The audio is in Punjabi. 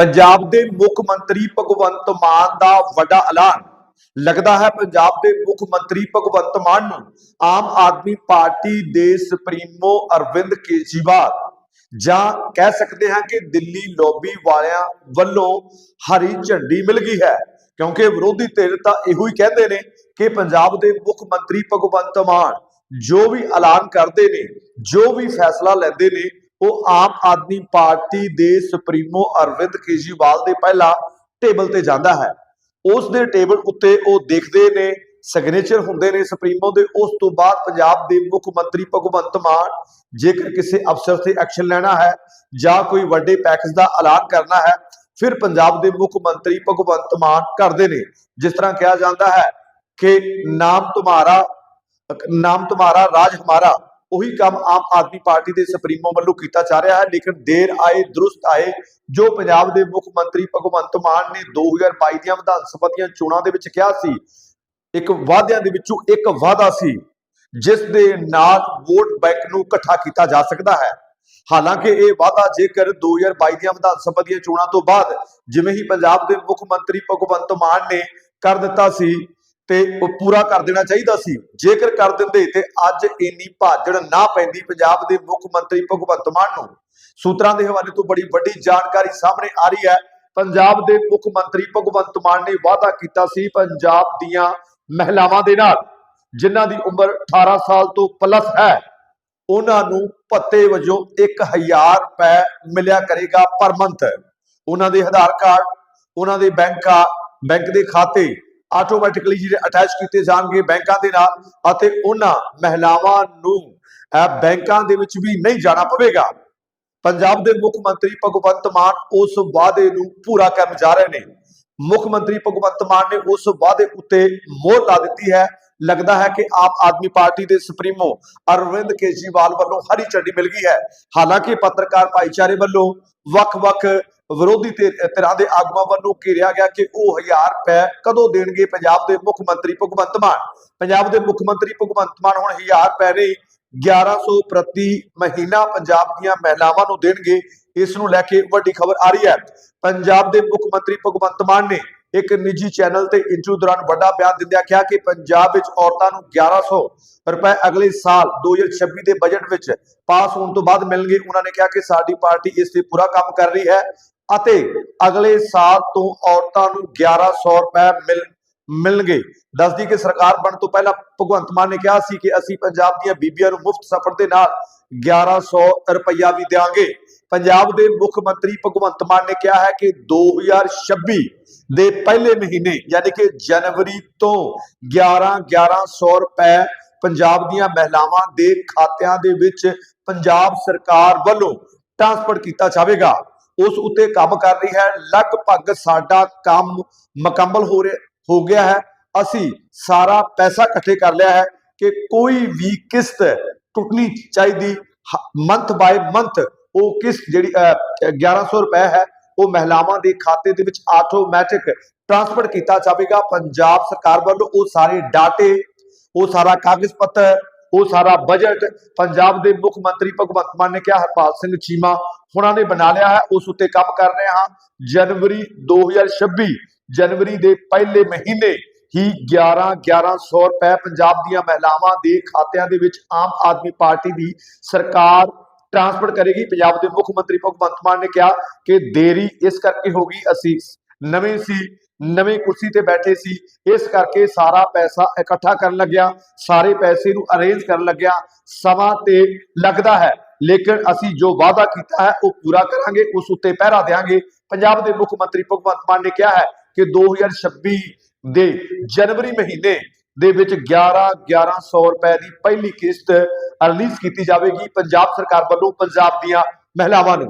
ਪੰਜਾਬ ਦੇ ਮੁੱਖ ਮੰਤਰੀ ਭਗਵੰਤ ਮਾਨ ਦਾ ਵੱਡਾ ਐਲਾਨ। ਲੱਗਦਾ ਹੈ ਪੰਜਾਬ ਦੇ ਮੁੱਖ ਮੰਤਰੀ ਭਗਵੰਤ ਮਾਨ ਨੂੰ ਆਮ ਆਦਮੀ ਪਾਰਟੀ ਦੇ ਸੁਪਰੀਮੋ ਅਰਵਿੰਦ ਕੇਜਰੀਵਾਲ ਜਾਂ ਕਹਿ ਸਕਦੇ ਹਾਂ ਕਿ ਦਿੱਲੀ ਲੋਬੀ ਵਾਲਿਆਂ ਵੱਲੋਂ ਹਰੀ ਝੰਡੀ ਮਿਲ ਗਈ ਹੈ। ਕਿਉਂਕਿ ਵਿਰੋਧੀ ਧਿਰ ਤਾਂ ਇਹੋ ਹੀ ਕਹਿੰਦੇ ਨੇ ਕਿ ਪੰਜਾਬ ਦੇ ਮੁੱਖ ਮੰਤਰੀ ਭਗਵੰਤ ਮਾਨ ਜੋ ਵੀ ਐਲਾਨ ਕਰਦੇ ਨੇ, ਜੋ ਵੀ ਫੈਸਲਾ ਲੈਂਦੇ ਨੇ ਉਹ ਆਮ ਆਦਮੀ ਪਾਰਟੀ ਦੇ ਸੁਪਰੀਮੋ ਅਰਵਿੰਦ ਕੇਜਰੀਵਾਲ ਦੇ ਪਹਿਲਾਂ ਟੇਬਲ ਤੇ ਜਾਂਦਾ ਹੈ। ਉਸ ਦੇ ਟੇਬਲ ਉੱਤੇ ਉਹ ਦੇਖਦੇ ਨੇ ਸਿਗਨੇਚਰ ਹੁੰਦੇ ਨੇ ਸੁਪਰੀਮੋ ਦੇ। ਉਸ ਤੋਂ ਬਾਅਦ ਪੰਜਾਬ ਦੇ ਮੁੱਖ ਮੰਤਰੀ ਭਗਵੰਤ ਮਾਨ ਜੇਕਰ ਕਿਸੇ ਅਫਸਰ ਤੇ ਐਕਸ਼ਨ ਲੈਣਾ ਹੈ ਜਾਂ ਕੋਈ ਵੱਡੇ ਪੈਕੇਜ ਦਾ ਐਲਾਨ ਕਰਨਾ ਹੈ, ਫਿਰ ਪੰਜਾਬ ਦੇ ਮੁੱਖ ਮੰਤਰੀ ਭਗਵੰਤ ਮਾਨ ਕਰਦੇ ਨੇ। ਜਿਸ ਤਰ੍ਹਾਂ ਕਿਹਾ ਜਾਂਦਾ ਹੈ ਕਿ ਨਾਮ ਤੁਹਾਡਾ ਨਾਮ ਤੁਹਾਡਾ ਰਾਜ ਹਮਾਰਾ ਉਹੀ ਕੰਮ ਆਮ ਆਦਮੀ ਪਾਰਟੀ ਦੇ ਸੁਪਰੀਮੋ ਵੱਲੋਂ ਕੀਤਾ ਜਾ ਰਿਹਾ ਹੈ, ਲੇਕਿਨ ਦੇਰ ਆਏ, ਦਰੁਸਤ ਆਏ, ਜੋ ਪੰਜਾਬ ਦੇ ਮੁੱਖ ਮੰਤਰੀ ਭਗਵੰਤ ਮਾਨ ਨੇ 2022 ਦੀਆਂ ਵਿਧਾਨ ਸਭਾ ਦੀਆਂ ਚੋਣਾਂ ਦੇ ਵਿੱਚ ਕਿਹਾ ਸੀ, ਇੱਕ ਵਾਅਦਿਆਂ ਦੇ ਵਿੱਚੋਂ ਇੱਕ ਵਾਅਦਾ ਸੀ, ਜਿਸ ਦੇ ਨਾਲ ਵੋਟ ਬੈਂਕ ਨੂੰ ਇਕੱਠਾ ਕੀਤਾ ਜਾ ਸਕਦਾ ਹੈ। ਹਾਲਾਂਕਿ ਇਹ ਵਾਅਦਾ ਜੇਕਰ 2022 ਦੀਆਂ ਵਿਧਾਨ ਸਭਾ ਦੀਆਂ ਚੋਣਾਂ ਤੋਂ ਬਾਅਦ ਜਿਵੇਂ ਹੀ ਪੰਜਾਬ ਦੇ ਮੁੱਖ ਮੰਤਰੀ ਭਗਵੰਤ ਮਾਨ ਨੇ ਕਰ ਦਿੱਤਾ ਸੀ ਤੇ ਉਹ ਪੂਰਾ ਕਰ ਦੇਣਾ ਚਾਹੀਦਾ ਸੀ। ਜੇਕਰ ਕਰ ਦਿੰਦੇ ਤੇ ਅੱਜ ਇੰਨੀ ਭਾਜੜ ਨਾ ਪੈਂਦੀ ਪੰਜਾਬ ਦੇ ਮੁੱਖ ਮੰਤਰੀ ਭਗਵੰਤ ਮਾਨ ਨੂੰ। ਸੂਤਰਾਂ ਦੇ ਹਵਾਲੇ ਤੋਂ ਬੜੀ ਵੱਡੀ ਜਾਣਕਾਰੀ ਸਾਹਮਣੇ ਆ ਰਹੀ ਹੈ। ਪੰਜਾਬ ਦੇ ਮੁੱਖ ਮੰਤਰੀ ਭਗਵੰਤ ਮਾਨ ਨੇ ਵਾਅਦਾ ਕੀਤਾ ਸੀ ਪੰਜਾਬ ਦੀਆਂ ਮਹਿਲਾਵਾਂ ਦੇ ਨਾਲ, ਜਿਨ੍ਹਾਂ ਦੀ ਉਮਰ 18 ਸਾਲ ਤੋਂ ਪਲੱਸ ਹੈ। ਉਹਨਾਂ ਨੂੰ ਭੱਤੇ ਵਜੋਂ 1000 ਰੁਪਏ ਮਿਲਿਆ ਕਰੇਗਾ ਪਰ ਮੰਥ ਉਹਨਾਂ ਦੇ ਆਧਾਰ ਕਾਰਡ, ਉਹਨਾਂ ਦੇ ਬੈਂਕ ਬੈਂਕ ਦੇ ਖਾਤੇ ਆਟੋਮੈਟਿਕਲੀ ਜਿਹੜੇ ਅਟੈਚ ਕੀਤੇ ਜਾਣਗੇ ਬੈਂਕਾਂ ਦੇ ਨਾਲ ਅਤੇ ਉਹਨਾਂ ਮਹਿਲਾਵਾਂ ਨੂੰ ਬੈਂਕਾਂ ਦੇ ਵਿੱਚ ਵੀ ਨਹੀਂ ਜਾਣਾ ਪਵੇਗਾ। ਪੰਜਾਬ ਦੇ ਮੁੱਖ ਮੰਤਰੀ ਭਗਵੰਤ ਮਾਨ ਉਸ ਵਾਅਦੇ ਨੂੰ ਪੂਰਾ ਕਰਨ ਜਾ ਰਹੇ ਨੇ। ਮੁੱਖ ਮੰਤਰੀ ਭਗਵੰਤ ਮਾਨ ਨੇ ਉਸ ਵਾਅਦੇ ਉੱਤੇ ਮੋਹਰ ਲਾ ਦਿੱਤੀ ਹੈ। ਲੱਗਦਾ ਹੈ ਕਿ ਆਪ ਆਦਮੀ ਪਾਰਟੀ ਦੇ ਸੁਪਰੀਮੋ ਅਰਵਿੰਦ ਕੇਜਰੀਵਾਲ ਵੱਲੋਂ ਹਰੀ ਝੰਡੀ ਮਿਲ ਗਈ ਹੈ। ਹਾਲਾਂਕਿ ਪੱਤਰਕਾਰ ਭਾਈਚਾਰੇ ਵੱਲੋਂ ਵੱਖ-ਵੱਖ ਵਿਰੋਧੀ ਧਿਰਾਂ ਦੇ ਆਗੂਆਂ ਵੱਲੋਂ ਘੇਰਿਆ ਗਿਆ ਕਿ ਉਹ 1000 ਰੁਪਏ ਕਦੋਂ ਦੇਣਗੇ ਪੰਜਾਬ ਦੇ ਮੁੱਖ ਮੰਤਰੀ ਭਗਵੰਤ ਮਾਨ। ਪੰਜਾਬ ਦੇ ਮੁੱਖ ਮੰਤਰੀ ਭਗਵੰਤ ਮਾਨ ਹੁਣ 1000 ਰੁਪਏ ਨਹੀਂ 1100 ਪ੍ਰਤੀ ਮਹੀਨਾ ਪੰਜਾਬ ਦੀਆਂ ਮਹਿਲਾਵਾਂ ਨੂੰ ਦੇਣਗੇ। ਇਸ ਨੂੰ ਲੈ ਕੇ ਵੱਡੀ ਖਬਰ ਆ ਰਹੀ ਹੈ। ਪੰਜਾਬ ਦੇ ਮੁੱਖ ਮੰਤਰੀ ਭਗਵੰਤ ਮਾਨ ਨੇ ਇੱਕ ਨਿੱਜੀ ਚੈਨਲ ਤੇ ਇੰਟਰਵਿਊ ਦੌਰਾਨ ਵੱਡਾ ਬਿਆਨ ਦਿੰਦਿਆਂ ਕਿਹਾ ਕਿ ਪੰਜਾਬ ਵਿੱਚ ਔਰਤਾਂ ਨੂੰ 1100 ਰੁਪਏ ਅਗਲੇ ਸਾਲ 2026 ਦੇ ਬਜਟ ਵਿੱਚ ਪਾਸ ਹੋਣ ਤੋਂ ਬਾਅਦ ਮਿਲਣਗੇ। ਉਹਨਾਂ ਨੇ ਕਿਹਾ ਕਿ ਸਾਡੀ ਪਾਰਟੀ ਇਸ ਤੇ ਪੂਰਾ ਕੰਮ ਕਰ ਰਹੀ ਹੈ ਅਤੇ ਅਗਲੇ ਸਾਲ ਤੋਂ ਔਰਤਾਂ ਨੂੰ 1100 ਰੁਪਏ ਮਿਲ, ਮਿਲਣਗੇ। ਦੱਸਦੀ ਕਿ ਸਰਕਾਰ ਬਣ ਤੋਂ ਪਹਿਲਾਂ ਭਗਵੰਤ ਮਾਨ ਨੇ ਕਿਹਾ ਸੀ ਕਿ ਅਸੀਂ ਪੰਜਾਬ ਦੀਆਂ ਬੀਬੀਆਂ ਨੂੰ ਮੁਫਤ ਸਫ਼ਰ ਦੇ ਨਾਲ 1100 ਰੁਪਇਆ ਵੀ ਦੇਵਾਂਗੇ ਪੰਜਾਬ ਦੇ ਮੁੱਖ ਮੰਤਰੀ ਭਗਵੰਤ ਮਾਨ ਨੇ ਕਿਹਾ ਹੈ ਕਿ 2026 ਦੇ ਪਹਿਲੇ ਮਹੀਨੇ, ਯਾਨੀ ਕਿ ਜਨਵਰੀ ਤੋਂ 11 1100 ਰੁਪਏ ਪੰਜਾਬ ਦੀਆਂ ਮਹਿਲਾਵਾਂ ਦੇ ਖਾਤਿਆਂ ਦੇ ਵਿੱਚ ਪੰਜਾਬ ਸਰਕਾਰ ਵੱਲੋਂ ਟ੍ਰਾਂਸਫਰ ਕੀਤਾ ਜਾਵੇਗਾ। ਉਸ ਉੱਤੇ ਕੰਮ ਕਰ ਰਹੀ ਹੈ। ਲਗਭਗ ਸਾਡਾ ਕੰਮ ਮੁਕੰਮਲ ਹੋ ਰਿਹਾ, ਹੋ ਗਿਆ ਹੈ। ਅਸੀਂ ਸਾਰਾ ਪੈਸਾ ਇਕੱਠੇ ਕਰ ਲਿਆ ਹੈ ਕਿ ਕੋਈ ਵੀ ਕਿਸ਼ਤ ਟੁੱਟਣੀ ਚਾਹੀਦੀ ਮੰਥ ਬਾਏ ਮੰਥ ਉਹ ਕਿਸ ਜਿਹੜੀ ਅਹ, 1100 ਰੁਪਏ ਹੈ ਉਹ ਮਹਿਲਾਵਾਂ ਦੇ ਖਾਤੇ ਦੇ ਵਿੱਚ ਆਟੋਮੈਟਿਕ ਟ੍ਰਾਂਸਫਰ ਕੀਤਾ ਜਾਵੇਗਾ। ਪੰਜਾਬ ਸਰਕਾਰ ਵੱਲੋਂ ਉਹ ਸਾਰੇ ਡਾਟੇ ਉਹ ਸਾਰਾ ਕਾਗਜ਼ ਪੱਤਰ ਉਹ ਸਾਰਾ ਬਜਟ ਪੰਜਾਬ ਦੇ ਮੁੱਖ ਮੰਤਰੀ ਭਗਵੰਤ ਮਾਨ ਨੇ ਕਿਹਾ ਹਰਪਾਲ ਸਿੰਘ ਚੀਮਾ ਹੁਣਾਂ ਨੇ ਬਣਾ ਲਿਆ ਹੈ ਉਸ ਉੱਤੇ ਕੰਮ ਕਰ ਰਹੇ ਹਾਂ। ਜਨਵਰੀ 2026 ਜਨਵਰੀ ਦੇ ਪਹਿਲੇ ਮਹੀਨੇ ਹੀ 11 1100 ਰੁਪਏ ਪੰਜਾਬ ਦੀਆਂ ਮਹਿਲਾਵਾਂ ਦੇ ਖਾਤਿਆਂ ਦੇ ਵਿੱਚ ਆਮ ਆਦਮੀ ਪਾਰਟੀ ਦੀ ਸਰਕਾਰ ਟਰਾਂਸਫਰ ਕਰੇਗੀ ਪੰਜਾਬ ਦੇ ਮੁੱਖ ਮੰਤਰੀ ਭਗਵੰਤ ਮਾਨ ਨੇ ਕਿਹਾ ਕਿ ਦੇਰੀ ਇਸ ਕਰਕੇ ਹੋ ਗਈ, ਅਸੀਂ ਨਵੇਂ ਸੀ, ਨਵੇਂ ਕੁਰਸੀ ਤੇ ਬੈਠੇ ਸੀ, ਇਸ ਕਰਕੇ ਸਾਰਾ ਪੈਸਾ ਇਕੱਠਾ ਕਰਨ ਲੱਗਿਆ, ਸਾਰੇ ਪੈਸੇ ਨੂੰ ਅਰੇਂਜ ਕਰਨ ਲੱਗਿਆ, ਸਮਾਂ ਤੇ ਲੱਗਦਾ ਹੈ, ਲੇਕਿਨ ਅਸੀਂ ਜੋ ਵਾਅਦਾ ਕੀਤਾ ਹੈ, ਉਹ ਪੂਰਾ ਕਰਾਂਗੇ, ਉਸ ਉੱਤੇ ਪਹਿਰਾ ਦੇਵਾਂਗੇ ਪੰਜਾਬ ਦੇ ਮੁੱਖ ਮੰਤਰੀ ਭਗਵੰਤ ਮਾਨ ਨੇ ਕਿਹਾ ਹੈ ਕਿ 2026 ਦੇ ਜਨਵਰੀ ਮਹੀਨੇ ਦੇ ਵਿੱਚ 11 1100 ਰੁਪਏ ਦੀ ਪਹਿਲੀ ਕਿਸ਼ਤ ਰਿਲੀਜ਼ ਕੀਤੀ ਜਾਵੇਗੀ ਪੰਜਾਬ ਸਰਕਾਰ ਵੱਲੋਂ ਪੰਜਾਬ ਦੀਆਂ ਮਹਿਲਾਵਾਂ ਨੂੰ।